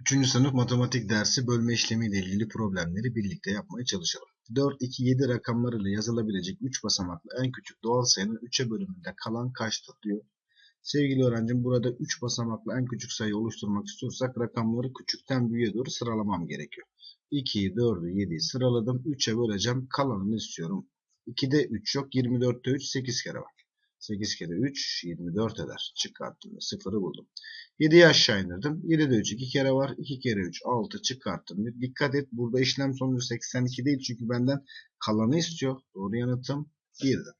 Üçüncü sınıf matematik dersi bölme işlemi ile ilgili problemleri birlikte yapmaya çalışalım. 4, 2, 7 rakamlarıyla yazılabilecek 3 basamaklı en küçük doğal sayının 3'e bölümünde kalan kaçtır diyor. Sevgili öğrencim burada 3 basamaklı en küçük sayı oluşturmak istiyorsak rakamları küçükten büyüğe doğru sıralamam gerekiyor. 2'yi, 4'ü, 7'yi sıraladım. 3'e böleceğim. Kalanını istiyorum. 2'de 3 yok. 24'te 3 8 kere var. 8 kere 3 24 eder. Çıkarttım ve 0'ı buldum. 7'yi aşağı indirdim. 7'de 3 2 kere var. 2 kere 3 6 çıkarttım. Dikkat et burada işlem sonucu 82 değil çünkü benden kalanı istiyor. Doğru yanıtım 1'di.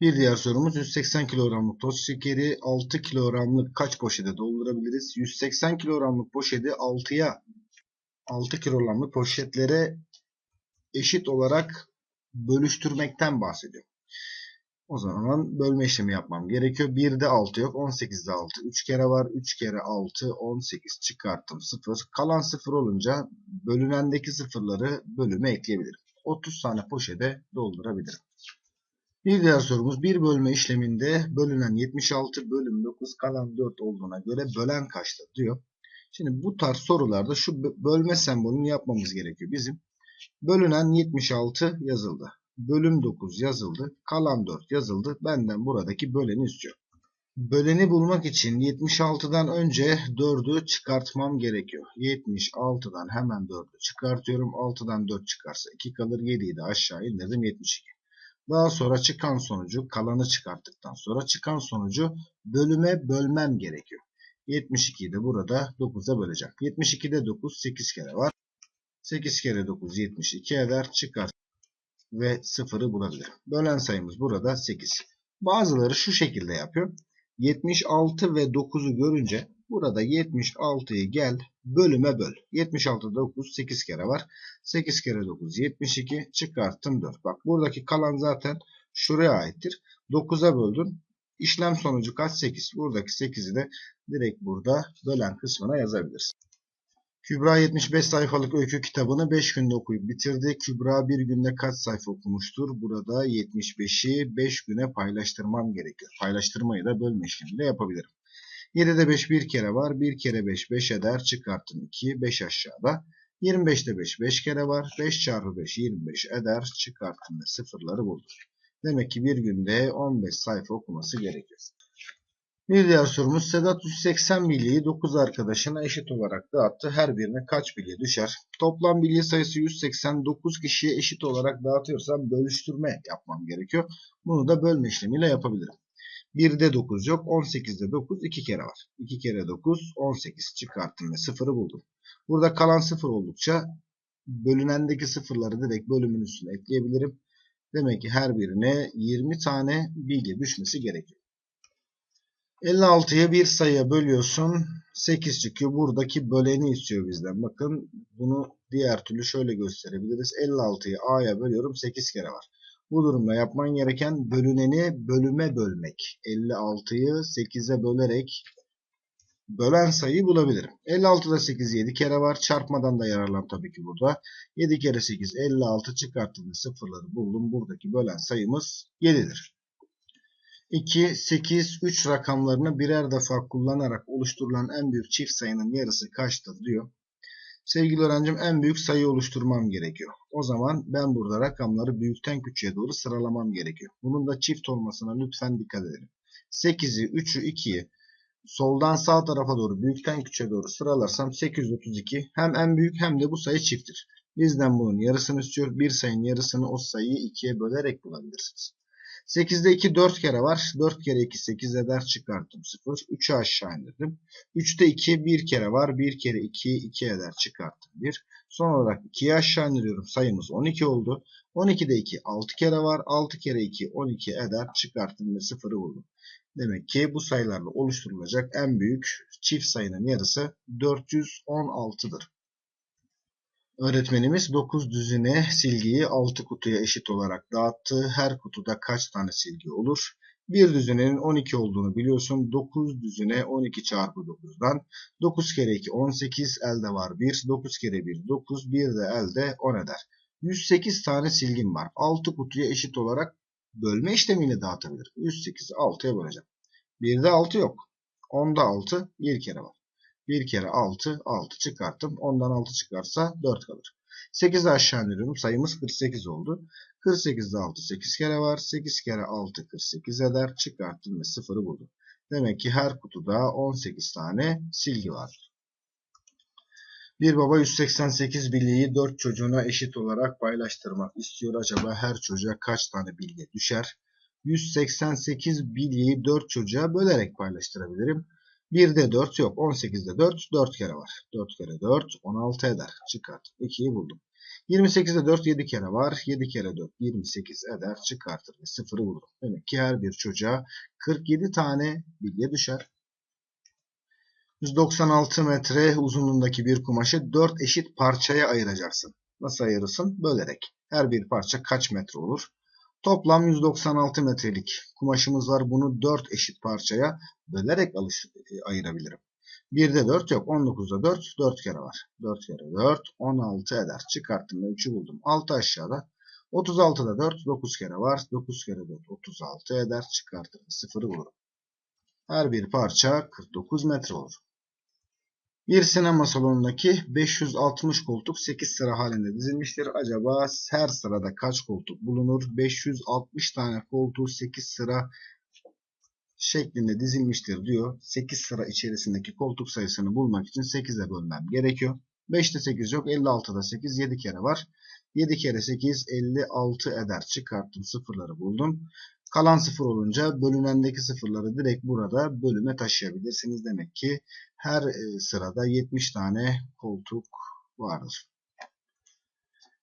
Bir diğer sorumuz 180 kilogramlık toz şekeri 6 kilogramlık kaç poşete doldurabiliriz? 180 kilogramlık poşeti 6'ya 6 kilogramlık poşetlere eşit olarak bölüştürmekten bahsediyor. O zaman bölme işlemi yapmam gerekiyor. 1'de 6 yok. 18'de 6. 3 kere var. 3 kere 6. 18 çıkarttım. 0. Kalan 0 olunca bölünendeki sıfırları bölüme ekleyebilirim. 30 tane poşete doldurabilirim. Bir diğer sorumuz bir bölme işleminde bölünen 76 bölüm 9 kalan 4 olduğuna göre bölen kaçtır diyor. Şimdi bu tarz sorularda şu bölme sembolünü yapmamız gerekiyor. Bizim bölünen 76 yazıldı. Bölüm 9 yazıldı. Kalan 4 yazıldı. Benden buradaki böleni istiyor. Böleni bulmak için 76'dan önce 4'ü çıkartmam gerekiyor. 76'dan hemen 4'ü çıkartıyorum. 6'dan 4 çıkarsa 2 kalır. 7'yi de aşağı indirdim 72. Daha sonra çıkan sonucu kalanı çıkarttıktan sonra çıkan sonucu bölüme bölmem gerekiyor. 72'yi de burada 9'a böleceğim. 72'de 9 8 kere var. 8 kere 9 72 eder. Çıkar ve 0'ı bulabilirim. Bölen sayımız burada 8. Bazıları şu şekilde yapıyor. 76 ve 9'u görünce burada 76'yı gel bölüme böl. 76'da 9 8 kere var. 8 kere 9 72 çıkarttım 4. Bak buradaki kalan zaten şuraya aittir. 9'a böldün. İşlem sonucu kaç? 8. Buradaki 8'i de direkt burada bölen kısmına yazabilirsin. Kübra 75 sayfalık öykü kitabını 5 günde okuyup bitirdi. Kübra bir günde kaç sayfa okumuştur? Burada 75'i 5 güne paylaştırmam gerekiyor. Paylaştırmayı da bölme işlemiyle yapabilirim. 7'de 5 bir kere var. 1 kere 5 5 eder. Çıkarttım 2. 5 aşağıda. 25'te 5 5 kere var. 5 çarpı 5 25 eder. Çıkarttım ve sıfırları buldum. Demek ki bir günde 15 sayfa okuması gerekiyor. Bir diğer sorumuz Sedat 180 bilyeyi 9 arkadaşına eşit olarak dağıttı. Her birine kaç bilye düşer? Toplam bilye sayısı 189 kişiye eşit olarak dağıtıyorsam bölüştürme yapmam gerekiyor. Bunu da bölme işlemiyle yapabilirim. 1'de 9 yok. 18'de 9 2 kere var. 2 kere 9 18 çıkarttım ve 0'ı buldum. Burada kalan 0 oldukça bölünendeki sıfırları direkt bölümün üstüne ekleyebilirim. Demek ki her birine 20 tane bilgi düşmesi gerekiyor. 56'ya bir sayıya bölüyorsun. 8 çıkıyor. Buradaki böleni istiyor bizden. Bakın bunu diğer türlü şöyle gösterebiliriz. 56'yı A'ya bölüyorum. 8 kere var. Bu durumda yapman gereken bölüneni bölüme bölmek. 56'yı 8'e bölerek bölen sayıyı bulabilirim. 56'da 8 7 kere var. Çarpmadan da yararlan tabii ki burada. 7 kere 8 56 çıkarttığında sıfırları buldum. Buradaki bölen sayımız 7'dir. 2, 8, 3 rakamlarını birer defa kullanarak oluşturulan en büyük çift sayının yarısı kaçtır diyor. Sevgili öğrencim en büyük sayı oluşturmam gerekiyor. O zaman ben burada rakamları büyükten küçüğe doğru sıralamam gerekiyor. Bunun da çift olmasına lütfen dikkat edelim. 8'i, 3'ü, 2'yi soldan sağ tarafa doğru büyükten küçüğe doğru sıralarsam 832 hem en büyük hem de bu sayı çifttir. Bizden bunun yarısını istiyor. Bir sayının yarısını o sayıyı 2'ye bölerek bulabilirsiniz. 8'de 2 4 kere var. 4 kere 2 8 eder çıkarttım 0. 3'ü aşağı indirdim. 3'te 2 1 kere var. 1 kere 2 2 eder çıkarttım 1. Son olarak 2'yi aşağı indiriyorum. Sayımız 12 oldu. 12'de 2 6 kere var. 6 kere 2 12 eder çıkarttım ve 0'ı buldum. Demek ki bu sayılarla oluşturulacak en büyük çift sayının yarısı 416'dır. Öğretmenimiz 9 düzine silgiyi 6 kutuya eşit olarak dağıttı. Her kutuda kaç tane silgi olur? Bir düzinenin 12 olduğunu biliyorsun. 9 düzine 12 çarpı 9'dan. 9 kere 2 18 elde var 1. 9 kere 1 9. 1 de elde 10 eder. 108 tane silgim var. 6 kutuya eşit olarak bölme işlemiyle dağıtabilirim. 108'i 6'ya böleceğim. 1'de 6 yok. 10'da 6 bir kere var. 1 kere 6, 6 çıkarttım. Ondan 6 çıkarsa 4 kalır. 8'i aşağı indiriyorum. Sayımız 48 oldu. 48'de 6 8 kere var. 8 kere 6 48 eder. Çıkarttım ve 0'ı buldum. Demek ki her kutuda 18 tane silgi var. Bir baba 188 bilyeyi 4 çocuğuna eşit olarak paylaştırmak istiyor. Acaba her çocuğa kaç tane bilye düşer? 188 bilyeyi 4 çocuğa bölerek paylaştırabilirim. 1'de 4 yok. 18'de 4. 4 kere var. 4 kere 4 16 eder. Çıkart. 2'yi buldum. 28'de 4 7 kere var. 7 kere 4 28 eder. Çıkartır ve 0'ı buldum. Demek ki her bir çocuğa 47 tane bilye düşer. 196 metre uzunluğundaki bir kumaşı 4 eşit parçaya ayıracaksın. Nasıl ayırırsın? Bölerek. Her bir parça kaç metre olur? Toplam 196 metrelik kumaşımız var. Bunu 4 eşit parçaya bölerek alış ayırabilirim. 1'de 4 yok. 19'da 4. 4 kere var. 4 kere 4. 16 eder. Çıkarttım ve 3'ü buldum. 6 aşağıda. 36'da 4. 9 kere var. 9 kere 4. 36 eder. Çıkarttım. 0'ı bulurum. Her bir parça 49 metre olur. Bir sinema salonundaki 560 koltuk 8 sıra halinde dizilmiştir. Acaba her sırada kaç koltuk bulunur? 560 tane koltuğu 8 sıra şeklinde dizilmiştir diyor. 8 sıra içerisindeki koltuk sayısını bulmak için 8'e bölmem gerekiyor. 5'te 8 yok. 56'da 8 7 kere var. 7 kere 8 56 eder. Çıkarttım sıfırları buldum. Kalan sıfır olunca bölünendeki sıfırları direkt burada bölüme taşıyabilirsiniz. Demek ki her sırada 70 tane koltuk vardır.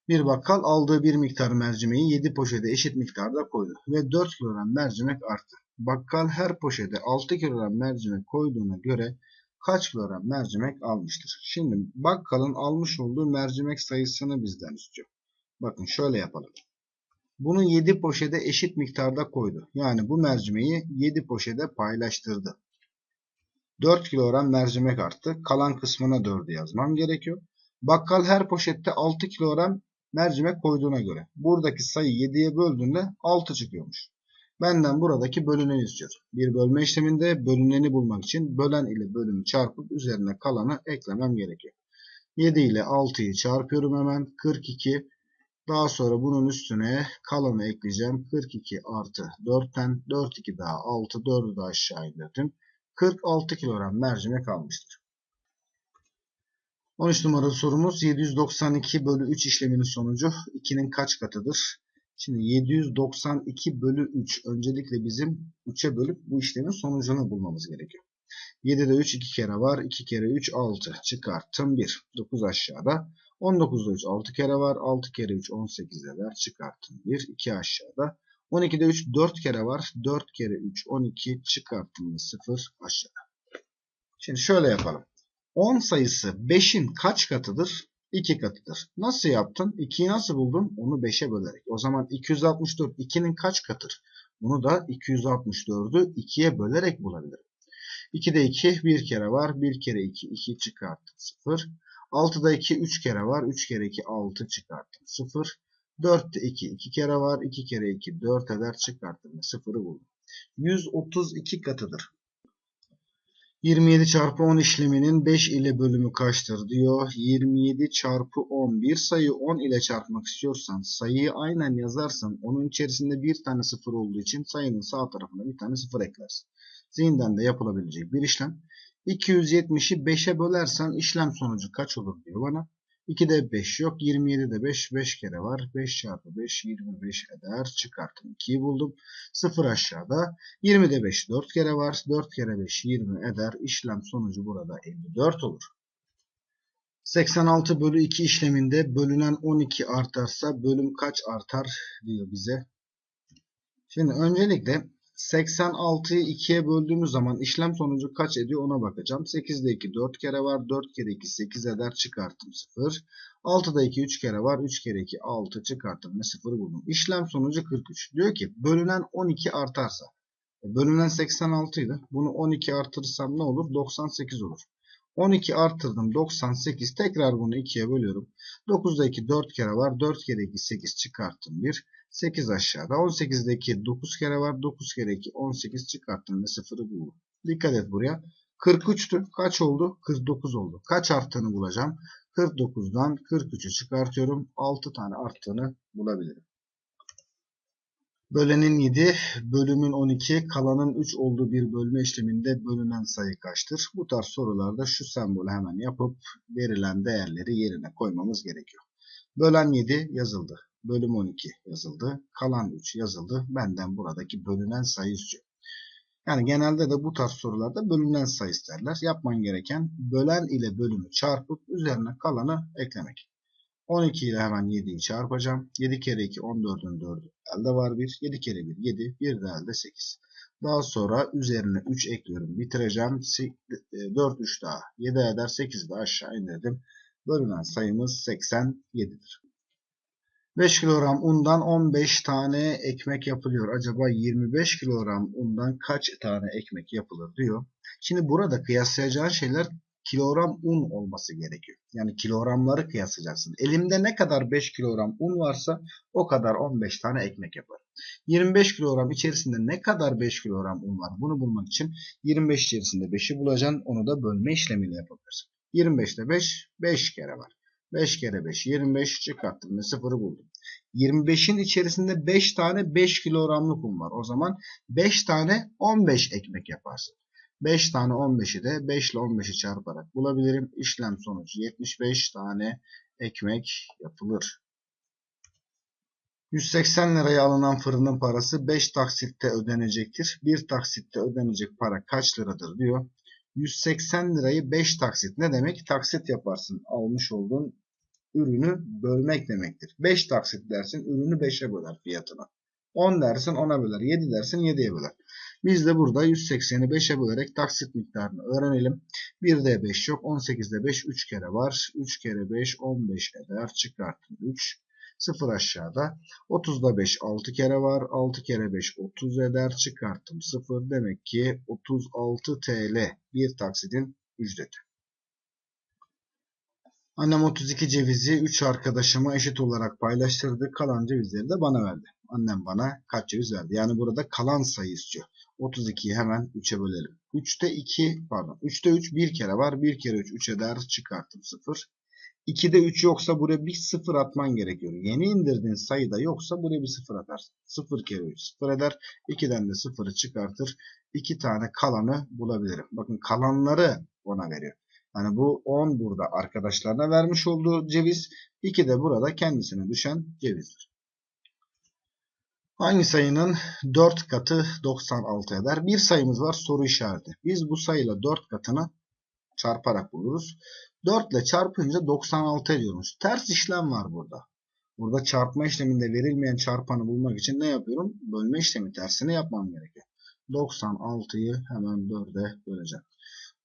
Bir bakkal aldığı bir miktar mercimeği 7 poşete eşit miktarda koydu ve 4 kilogram mercimek arttı. Bakkal her poşete 6 kilogram mercimek koyduğuna göre kaç kilogram mercimek almıştır? Şimdi bakkalın almış olduğu mercimek sayısını bizden istiyor. Bakın şöyle yapalım. Bunu 7 poşete eşit miktarda koydu. Yani bu mercimeği 7 poşete paylaştırdı. 4 kilogram mercimek arttı. Kalan kısmına 4'ü yazmam gerekiyor. Bakkal her poşette 6 kilogram mercimek koyduğuna göre. Buradaki sayı 7'ye böldüğünde 6 çıkıyormuş. Benden buradaki bölüneni istiyor. Bir bölme işleminde bölüneni bulmak için bölen ile bölümü çarpıp üzerine kalanı eklemem gerekiyor. 7 ile 6'yı çarpıyorum hemen. 42 daha sonra bunun üstüne kalanı ekleyeceğim. 42 artı 4'ten 4 2 daha 6 4'ü de aşağı indirdim. 46 kilogram mercimek almıştır. 13 numaralı sorumuz 792 bölü 3 işleminin sonucu 2'nin kaç katıdır? Şimdi 792 bölü 3 öncelikle bizim 3'e bölüp bu işlemin sonucunu bulmamız gerekiyor. 7'de 3 2 kere var. 2 kere 3 6 çıkarttım 1. 9 aşağıda. 19'da 3 6 kere var. 6 kere 3 18 eder. Çıkarttım 1. 2 aşağıda. 12'de 3 4 kere var. 4 kere 3 12 çıkarttım 0 aşağıda. Şimdi şöyle yapalım. 10 sayısı 5'in kaç katıdır? 2 katıdır. Nasıl yaptın? 2'yi nasıl buldun? Onu 5'e bölerek. O zaman 264 2'nin kaç katıdır? Bunu da 264'ü 2'ye bölerek bulabilirim. 2'de 2 bir kere var. 1 kere 2 2 çıkarttım 0. 6'da 2 3 kere var. 3 kere 2 6 çıkarttım 0. 4'te 2 2 kere var. 2 kere 2 4 eder çıkarttım ve 0'ı buldum. 132 katıdır. 27 çarpı 10 işleminin 5 ile bölümü kaçtır diyor. 27 çarpı 10 bir sayı 10 ile çarpmak istiyorsan sayıyı aynen yazarsan onun içerisinde bir tane sıfır olduğu için sayının sağ tarafına bir tane sıfır eklersin. Zihinden de yapılabilecek bir işlem. 270'i 5'e bölersen işlem sonucu kaç olur diyor bana. 2'de 5 yok. 27'de 5. 5 kere var. 5 çarpı 5 25 eder. Çıkarttım. 2'yi buldum. 0 aşağıda. 20'de 5 4 kere var. 4 kere 5 20 eder. İşlem sonucu burada 54 olur. 86 bölü 2 işleminde bölünen 12 artarsa bölüm kaç artar diyor bize. Şimdi öncelikle 86'yı 2'ye böldüğümüz zaman işlem sonucu kaç ediyor ona bakacağım. 8'de 2 4 kere var. 4 kere 2 8 eder. Çıkarttım 0. 6'da 2 3 kere var. 3 kere 2 6 çıkarttım ve 0'ı buldum. İşlem sonucu 43. Diyor ki bölünen 12 artarsa. Bölünen 86 idi. Bunu 12 artırırsam ne olur? 98 olur. 12 arttırdım 98. Tekrar bunu 2'ye bölüyorum. 9'da 2 4 kere var. 4 kere 2 8 çıkarttım 1. 8 aşağıda. 18'deki 9 kere var. 9 kere 2 18 çıkarttım ve 0'ı buldum. Dikkat et buraya. 43'tü. Kaç oldu? 49 oldu. Kaç arttığını bulacağım. 49'dan 43'ü çıkartıyorum. 6 tane arttığını bulabilirim. Bölenin 7, bölümün 12, kalanın 3 olduğu bir bölme işleminde bölünen sayı kaçtır? Bu tarz sorularda şu sembolü hemen yapıp verilen değerleri yerine koymamız gerekiyor. Bölen 7 yazıldı. Bölüm 12 yazıldı. Kalan 3 yazıldı. Benden buradaki bölünen sayı istiyor. Yani genelde de bu tarz sorularda bölünen sayı isterler. Yapman gereken bölen ile bölümü çarpıp üzerine kalanı eklemek. 12 ile hemen 7'yi çarpacağım. 7 kere 2 14'ün 4'ü elde var 1. 7 kere 1 7. 1 de elde 8. Daha sonra üzerine 3 ekliyorum. Bitireceğim. 4 3 daha. 7 eder 8 de aşağı indirdim. Bölünen sayımız 87'dir. 5 kilogram undan 15 tane ekmek yapılıyor. Acaba 25 kilogram undan kaç tane ekmek yapılır diyor. Şimdi burada kıyaslayacağın şeyler kilogram un olması gerekiyor. Yani kilogramları kıyaslayacaksın. Elimde ne kadar 5 kilogram un varsa o kadar 15 tane ekmek yapar. 25 kilogram içerisinde ne kadar 5 kilogram un var? Bunu bulmak için 25 içerisinde 5'i bulacaksın. Onu da bölme işlemiyle yapabilirsin. 25'te 5, 5 kere var. 5 kere 5, 25 çıkarttım ve 0'ı buldum. 25'in içerisinde 5 tane 5 kilogramlık un var. O zaman 5 tane 15 ekmek yaparsın. 5 tane 15'i de 5 ile 15'i çarparak bulabilirim. İşlem sonucu 75 tane ekmek yapılır. 180 liraya alınan fırının parası 5 taksitte ödenecektir. 1 taksitte ödenecek para kaç liradır diyor. 180 lirayı 5 taksit ne demek? Taksit yaparsın. Almış olduğun ürünü bölmek demektir. 5 taksit dersin ürünü 5'e böler fiyatına. 10 dersin 10'a böler. 7 dersin 7'ye böler. Biz de burada 180'i 5'e bölerek taksit miktarını öğrenelim. 1'de 5 yok. 18'de 5 3 kere var. 3 kere 5 15 eder. Çıkartın 3. 0 aşağıda. 30'da 5 6 kere var. 6 kere 5 30 eder. Çıkarttım 0. Demek ki 36 TL bir taksitin ücreti. Annem 32 cevizi 3 arkadaşıma eşit olarak paylaştırdı. Kalan cevizleri de bana verdi. Annem bana kaç ceviz verdi? Yani burada kalan sayı istiyor. 32'yi hemen 3'e bölelim. 3'te 2 pardon 3'te 3 bir kere var. 1 kere 3 3 eder. Çıkarttım 0. 2'de 3 yoksa buraya bir 0 atman gerekiyor. Yeni indirdiğin sayıda yoksa buraya bir 0 atarsın. 0 kere 3 0 eder. 2'den de 0'ı çıkartır. 2 tane kalanı bulabilirim. Bakın kalanları ona veriyor. Yani bu 10 burada arkadaşlarına vermiş olduğu ceviz. 2 de burada kendisine düşen cevizdir. Hangi sayının 4 katı 96 eder? Bir sayımız var soru işareti. Biz bu sayıyla 4 katını çarparak buluruz. 4 ile çarpınca 96 ediyoruz. Ters işlem var burada. Burada çarpma işleminde verilmeyen çarpanı bulmak için ne yapıyorum? Bölme işlemi tersini yapmam gerekiyor. 96'yı hemen 4'e böleceğim.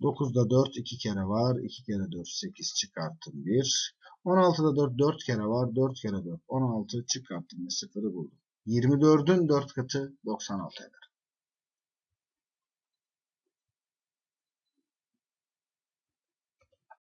9'da 4 2 kere var. 2 kere 4 8 çıkarttım 1. 16'da 4 4 kere var. 4 kere 4 16 çıkarttım ve 0'ı buldum. 24'ün 4 katı 96 eder.